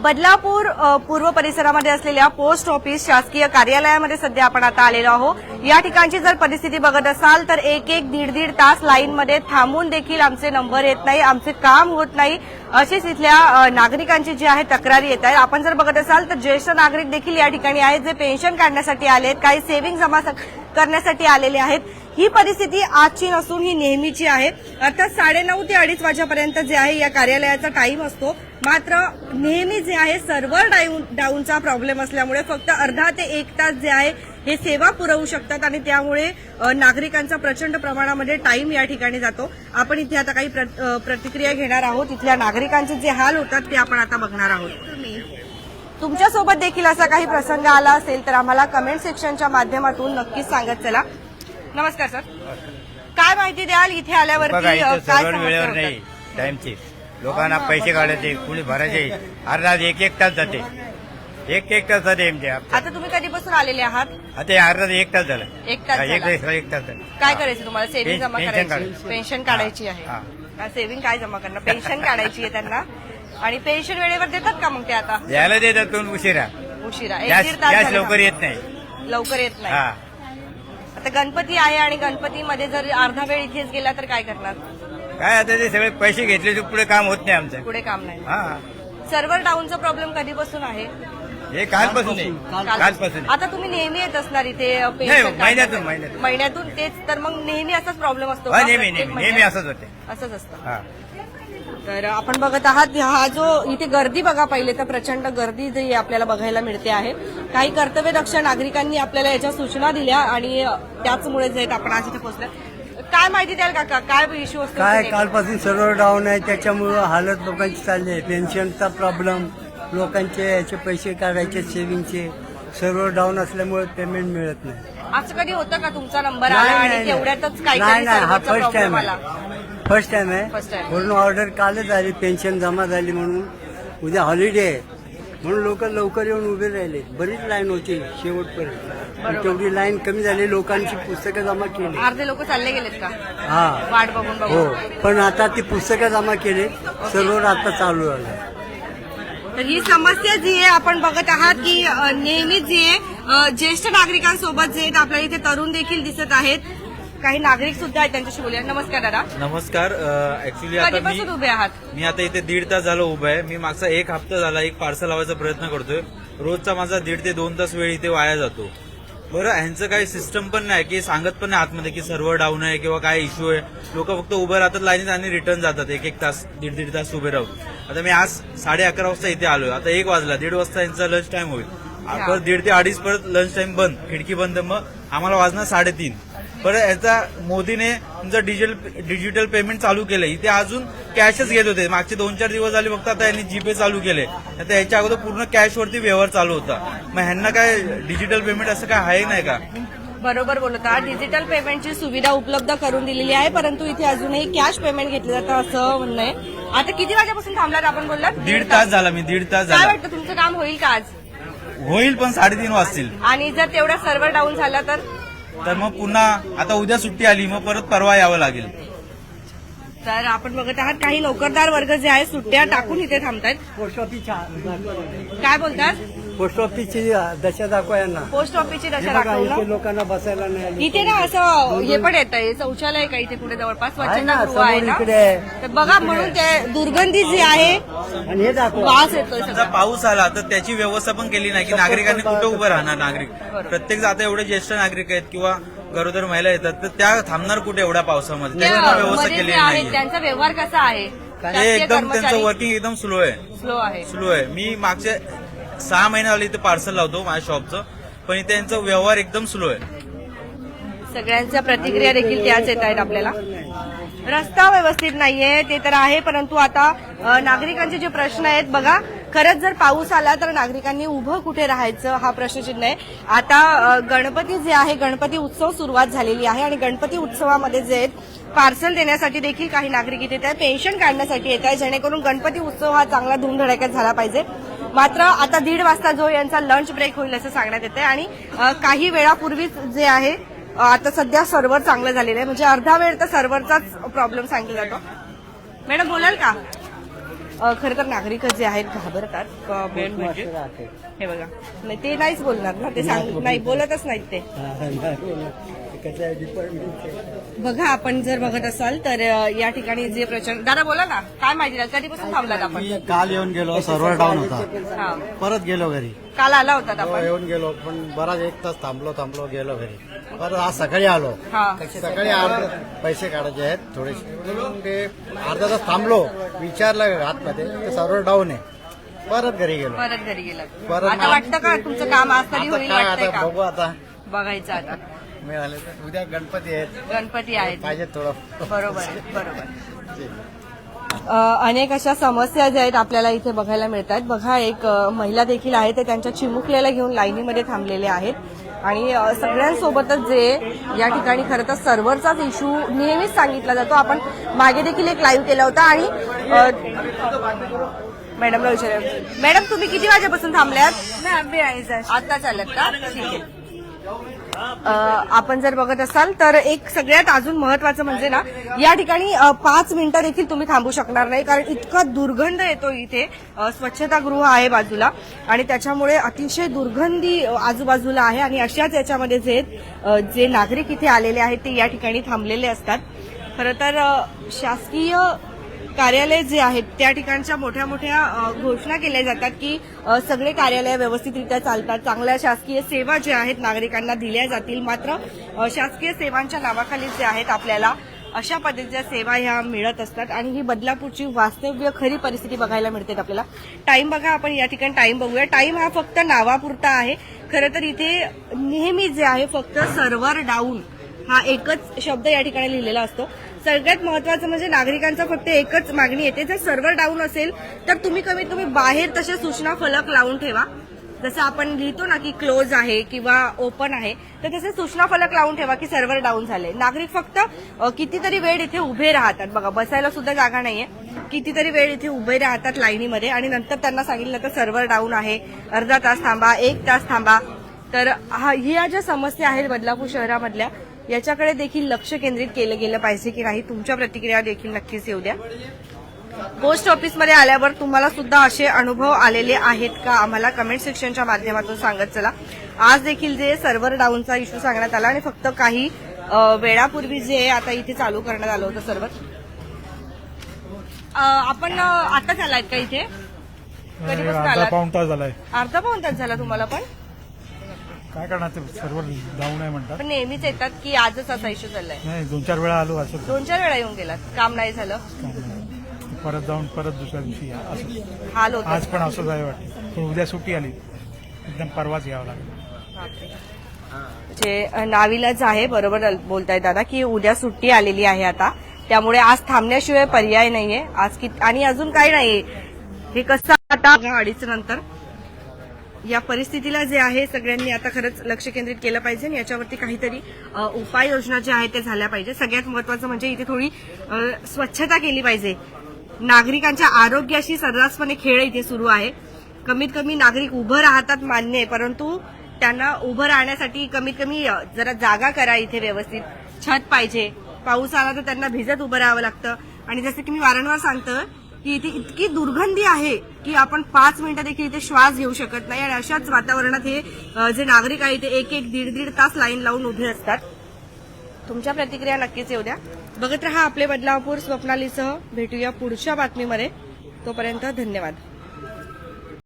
बदलापूर पूर्व परिसरामध्ये असलेल्या पोस्ट ऑफिस शासकीय कार्यालयामध्ये सध्या आपण आता आलेलो आहोत. या ठिकाणची जर परिस्थिती बघत असाल तर एक एक दीड दीड तास लाईनमध्ये थांबून देखील आमचे नंबर येत नाही आमचे काम होत नाही. अशीच इथल्या नागरिकांची जी आहे तक्रारी येत आहे आपण जर बघत असाल तर ज्येष्ठ नागरिक देखील या ठिकाणी आहेत जे पेन्शन काढण्यासाठी आले आहेत काही सेव्हिंग जमा करण्यासाठी आलेले आहेत. ही परिस्थिती आजची नसून ही नेहमीची आहे. अर्थात साडेनऊ ते अडीच वाजेपर्यंत जे आहे या कार्यालयाचा टाइम असतो. मात्र नेहमी जे आहे सर्व्हर डाऊन डाऊनचा प्रॉब्लेम असल्यामुळे फक्त अर्धा ते एक तास जे आहे हे सेवा पुरवू शकतात आणि त्यामुळे नागरिकांचा प्रचंड प्रमाणामध्ये टाइम या ठिकाणी जातो. आपण इथे आता काही प्रतिक्रिया घेणार आहोत. इथल्या नागरिकांचे जे हाल होतात ते आपण आता बघणार आहोत. तुमच्यासोबत देखील असा काही प्रसंग आला असेल तर आम्हाला कमेंट सेक्शनच्या माध्यमातून नक्कीच सांगत चला. नमस्कार सर. काय माहिती द्याल इथे आल्यावरती? बघा इथं वेळेवर? नाही टाइमची लोकांना पैसे काढायचे कुणी भरायचे अर्धा एक एक तास जाते. एक एक तास जाते आमचे आता तुम्ही कधीपासून आलेले आहात? आता अर्धा एक तास झालं. एक तास हा, एक झाला. तास एक तास झालं. काय करायचं तुम्हाला? सेव्हिंग जमा पेन्शन करायची. काढायची. पेन्शन काढायची आहे. हा. सेव्हिंग काय जमा करणार? पेन्शन काढायची आहे त्यांना. आणि पेन्शन वेळेवर देतात का मग ते आता? यायला देतात दोन उशिरा. उशिरा. एक गॅस दीड तास गॅस झाले लवकर. येत नाही. लवकर येत नाही. हा. आता गणपती आहे आणि गणपतीमध्ये जर अर्धा वेळ इथेच गेला तर काय करणार? काय आता ते सगळे पैसे घेतले तर पुढे काम होत नाही आमचं. पुढे काम नाही. हा. सर्व्हर डाऊनचा प्रॉब्लेम कधीपासून आहे? हे कालपासून कालपासून. आता तुम्ही नेहमी येत असणार इथे अ, नाही, पेन्शन महिन्यातून. महिन्यातून. महिन्यातून तेच तर मग नेहमी असाच प्रॉब्लेम असतो हा, का? नेहमी प्रत्येक नेहमी नेहमी महिन्यात? असंच होते. असंच असतं. हा. तर आपण बघत आहात हा जो इथे गर्दी बघा पहिले तर प्रचंड गर्दी जी आपल्याला बघायला मिळते आहे. काही कर्तव्यदक्ष नागरिकांनी आपल्याला याच्या सूचना दिल्या आणि त्याचमुळे जे आपण आज इथे पोहोचलो काय माहिती द्याल काका? काय इश्यू असतो काय? कालपासून सर्व्हर डाऊन आहे त्याच्यामुळं हालत लोकांची चालली आहे. पेन्शनचा प्रॉब्लेम लोकांचे याचे पैसे काढायचे सेव्हिंगचे सर्व्हर डाऊन असल्यामुळे पेमेंट मिळत नाही. असं कधी होतं का? तुमचा नंबर आला आणि नाही, तेवढ्यातच नाही हा फर्स्ट टाइम आला आहे. First time. आहे पूर्ण ऑर्डर कालच आली पेन्शन जमा झाली म्हणून. उद्या हॉलिडे आहे म्हणून लोक लवकर येऊन उभे राहिले. बरीच लाईन होती शेवटपर्यंत. तेवढी लाईन कमी झाली लोकांची पुस्तकं जमा केली. अर्धे लोक चालले गेलेत का? हा. वाट बघून हो. पण आता ती पुस्तकं जमा केली. सर्व्हर आता चालू झालं. तर ही समस्या जी आहे आपण बघत आहात की नेहमीच जी आहे ज्येष्ठ नागरिकांसोबत जे आहेत आपल्याला इथे तरुण देखील दिसत आहेत. काही नागरिक सुद्धा आहेत त्यांच्याशी बोलूया. नमस्कार दादा. नमस्कार ऍक्च्युली आता मी कधीपासून उभे आहात? मी आता इथे दीड तास झालं उभा आहे. मी मागचा एक हप्ता झाला एक पार्सल लावायचा प्रयत्न करतोय. रोजचा माझा दीड ते दोन तास वेळ इथे वाया जातो. बरं ह्यांचं काही सिस्टम पण नाही की सांगत पण नाही आतमध्ये की सर्व्हर डाऊन आहे किंवा काय इश्यू आहे. लोक फक्त उभं राहतात लाईनीत आणि रिटर्न जातात एक एक तास दीड दीड तास उभे राहून. आता मी आज साडे अकरा वाजता इथे आलोय. आता एक वाजला दीड वाजता यांचा लंच टाइम होईल. परत दीड ते अडीच परत लंच टाइम बंद खिडकी बंद मग आम्हाला वाजणार साडेतीन. बरं याचा मोदीने तुमचं डिजिटल डिजिटल पेमेंट चालू केलंय. इथे अजून कॅशच घेत होते. मागचे दोन चार दिवस झाले फक्त आता यांनी जीपे चालू केले. आता याच्या अगोदर पूर्ण कॅशवरती व्यवहार चालू होता. मग ह्यांना काय डिजिटल पेमेंट असं काय आहे नाही का? बरोबर बोलत आहात. डिजिटल पेमेंटची सुविधा उपलब्ध करून दिलेली आहे परंतु इथे अजूनही कॅश पेमेंट घेतलं जातं असं म्हणणं आहे. आता किती वाजेपासून थांबलात आपण बोललात? दीड तास झाला मी दीड तास काय झाला वाटतं तुमचं काम होईल का आज? होईल पण साडेतीन वाजतील. आणि जर तेवढा सर्व्हर डाऊन झाला तर? तर मग पुन्हा आता उद्या सुट्टी आली मग परत परवा यावं लागेल. तर आपण बघत आहात काही नोकरदार वर्ग जे आहे सुट्ट्या टाकून इथे थांबतायत. काय बोलतात? पोस्ट ऑफिसची दशा दाखवा यांना. पोस्ट ऑफिसची दशा बघा दाखवलं इथे लोकांना बसायला नाही आली. इथे ना असं हे पण येत आहे शौचालय आहे का इथे कुठे जवळपास? आहे ना, स्वच्छता गृह आहे समोर ना. इकडे आहे. तर बघा म्हणून ते दुर्गंधी जी आहे आणि हे दाखवा. वास येतोय समजा सगळा पाऊस आला तर त्याची व्यवस्था पण केली नाही की नागरिकांनी कुठे उभं राहणार नागरिक? प्रत्येक आता एवढे ज्येष्ठ नागरिक आहेत किंवा गरोदर महिला येतात तर त्या थांबणार कुठे एवढ्या पावसामध्ये? त्या त्याची पण व्यवस्था मध्ये जे केलेली आहेत नाहीये. त्यांचा व्यवहार कसा आहे? शासकीय एकदम त्यांचं कर्मचारी वर्किंग एकदम स्लो आहे. स्लो आहे. स्लो आहे. मी मागचे सहा महिने झाले इथे पार्सल लावतो माझ्या शॉपचं. पण इथे त्यांचा व्यवहार एकदम स्लो आहे. सगळ्यांच्या प्रतिक्रिया देखील त्याच येत आहेत आपल्याला. रस्ता व्यवस्थित नाहीये ते तर आहे परंतु आता अ, नागरिकांचे जे प्रश्न आहेत बघा खरंच जर पाऊस आला तर नागरिकांनी उभं कुठे राहायचं हा प्रश्नचिन्ह आहे. आता अ, गणपती जे आहे गणपती उत्सव सुरुवात झालेली आहे आणि गणपती उत्सवामध्ये जे आहेत पार्सल देण्यासाठी देखील काही नागरिक इथे येत आहेत पेन्शन काढण्यासाठी येत आहे जेणेकरून गणपती उत्सव हा चांगला धूमधडाक्यात झाला पाहिजे. मात्र आता दीड वाजता जो यांचा लंच ब्रेक होईल असं सांगण्यात येते. आणि काही वेळापूर्वीच जे आहे आता सध्या सर्व्हर चांगलं झालेलं आहे. म्हणजे अर्धा वेळ तर सर्व्हरचाच प्रॉब्लेम सांगितला जातो. मॅडम बोलाल का? खरं तर नागरिक जे आहेत घाबरतात. म्हणजे? हे बघा. नाही ते नाहीच बोलणार ना. ते सांग नाही बोलतच नाहीत ते. बघा आपण जर बघत असाल तर या ठिकाणी जे प्रचंड दादा बोला ना काय माहिती नाही कधीपासून थांबलात आपण? मी काल येऊन गेलो सर्व्हर डाऊन होता. हा. परत गेलो घरी. काल आला होतात हो, आपण. येऊन गेलो पण बराच एक तास थांबलो थांबलो गेलो घरी. परत आज सकाळी आलो. हा. सकाळी अर्ध पैसे काढायचे आहेत थोडेसे. म्हणून ते अर्धा तास थांबलो विचारलं आतमध्ये ते सर्व्हर डाऊन आहे. परत घरी गेलो. परत घरी गेलात. परत आता वाटतं का तुमचं काम आज तरी आता होईल काय वाटतंय आता का? बघू आता. बघायचं आता. मिळाले तर उद्या गणपती आहेत. गणपती आहेत. पाहिजे थोडं. बरोबर आहे, बरोबर अ, अनेक अशा समस्या ज्या आहेत आपल्याला इथे बघायला मिळतात. बघा एक अ, महिला देखील आहे ते त्यांच्या चिमुकलेला घेऊन लाईनीमध्ये थांबलेले आहेत. आणि अ, सगळ्यांसोबतच जे या ठिकाणी खरं तर सर्व्हरचाच इश्यू नेहमीच सांगितला जातो. आपण मागे देखील एक लाईव्ह केला होता आणि अ, मॅडमला मॅडम तुम्ही किती वाजेपासून थांबल्यात? आता चालत का? ठीक आहे. आपण जर बघत असाल तर एक सगळ्यात अजून महत्वाचं म्हणजे ना या ठिकाणी पाच मिनिटं देखील तुम्ही थांबू शकणार नाही कारण इतका दुर्गंध येतो इथे. स्वच्छतागृह आहे बाजूला आणि त्याच्यामुळे अतिशय दुर्गंधी आजूबाजूला आहे आणि अशाच याच्यामध्ये जे जे नागरिक इथे आलेले आहेत ते या ठिकाणी थांबलेले असतात. खरं तर शासकीय कार्यालय जे आहेत त्या ठिकाणच्या मोठ्या मोठ्या घोषणा केल्या जातात की सगळे कार्यालय व्यवस्थितरित्या चालतात. चांगल्या शासकीय सेवा ज्या आहेत नागरिकांना दिल्या जातील. मात्र शासकीय सेवांच्या नावाखाली जे आहेत आपल्याला अशा पद्धतीच्या सेवा ह्या मिळत असतात. आणि ही बदलापूरची वास्तव्य खरी परिस्थिती बघायला मिळते आपल्याला. टाईम बघा आपण या ठिकाणी टाईम बघूया. टाईम हा फक्त नावापुरता आहे. खरं तर इथे नेहमी जे आहे फक्त सर्व्हर डाऊन हा एकच शब्द या ठिकाणी लिहिलेला असतो. सगळ्यात महत्वाचं म्हणजे नागरिकांचं फक्त एकच मागणी येते जर सर्व्हर डाऊन असेल तर तुम्ही कमीत कमी बाहेर तशा सूचना फलक लावून ठेवा. जसं आपण लिहितो ना की क्लोज आहे किंवा ओपन आहे तर तसे सूचना फलक लावून ठेवा की सर्व्हर डाऊन झाले. नागरिक फक्त कितीतरी वेळ इथे उभे राहतात. बघा बसायला सुद्धा जागा नाहीये. कितीतरी वेळ इथे उभे राहतात लाईनीमध्ये आणि नंतर त्यांना सांगितलं तर सर्व्हर डाऊन आहे. अर्धा तास थांबा एक तास थांबा. तर हा ह्या ज्या समस्या आहेत बदलापूर शहरामधल्या याच्याकडे देखील लक्ष केंद्रित केलं गेलं पाहिजे की नाही तुमच्या प्रतिक्रिया देखील नक्कीच येऊ द्या. पोस्ट ऑफिसमध्ये आल्यावर तुम्हाला सुद्धा असे अनुभव आलेले आहेत का? आम्हाला कमेंट सेक्शनच्या माध्यमातून सांगत चला. आज देखील जे सर्व्हर डाऊनचा इश्यू सांगण्यात आला आणि फक्त काही वेळापूर्वी जे आता इथे चालू करण्यात आलं होतं सर्व्हर आपण आताच आलात का इथे? कधीपासून तास झालाय. अर्धा पाऊन तास झाला तुम्हाला पण? काय करणार ते सर्व जाऊ नये म्हणतात. पण नेहमीच येतात की आजच असा इश्यू चाललाय नाही दोन चार वेळा आलो असं. दोन चार वेळा येऊन गेलात. काम नाही झालं. नाही. परत जाऊन परत दुसऱ्या दिवशी या. असं. हाल होत आज पण असंच आहे वाटतं. पण उद्या सुट्टी आली. एकदम परवाच यावं लागेल. जे नाविलाच आहे बरोबर बोलताय दादा की उद्या सुट्टी आलेली आहे आता. त्यामुळे आज थांबण्याशिवाय पर्याय नाहीये. आज कि आणि अजून काही नाहीये. हे कसं आता अडीच नंतर या परिस्थितीला जे आहे सगळ्यांनी आता खरंच लक्ष केंद्रित केलं पाहिजे आणि याच्यावरती काहीतरी उपाययोजना ज्या आहेत त्या झाल्या पाहिजे. सगळ्यात महत्वाचं म्हणजे इथे थोडी स्वच्छता केली पाहिजे. नागरिकांच्या आरोग्याशी सर्रासपणे खेळ इथे सुरू आहे. कमीत कमी नागरिक उभं राहतात मान्य आहे परंतु त्यांना उभं राहण्यासाठी कमीत कमी जरा जागा करा इथे व्यवस्थित. छत पाहिजे. पाऊस आला तर त्यांना भिजत उभं राहावं लागतं. आणि जसं की मी वारंवार सांगतं की इथे इतकी दुर्गंधी आहे की आपण पाच मिनिटं देखील इथे श्वास घेऊ शकत नाही. आणि अशाच वातावरणात हे जे नागरिक आहे ते एक एक दीड दीड तास लाईन लावून उभे असतात. तुमच्या प्रतिक्रिया नक्कीच येऊ द्या. बघत रहा आपले बदलापूर स्वप्नालीसह. भेटूया पुढच्या बातमीमध्ये. तोपर्यंत धन्यवाद.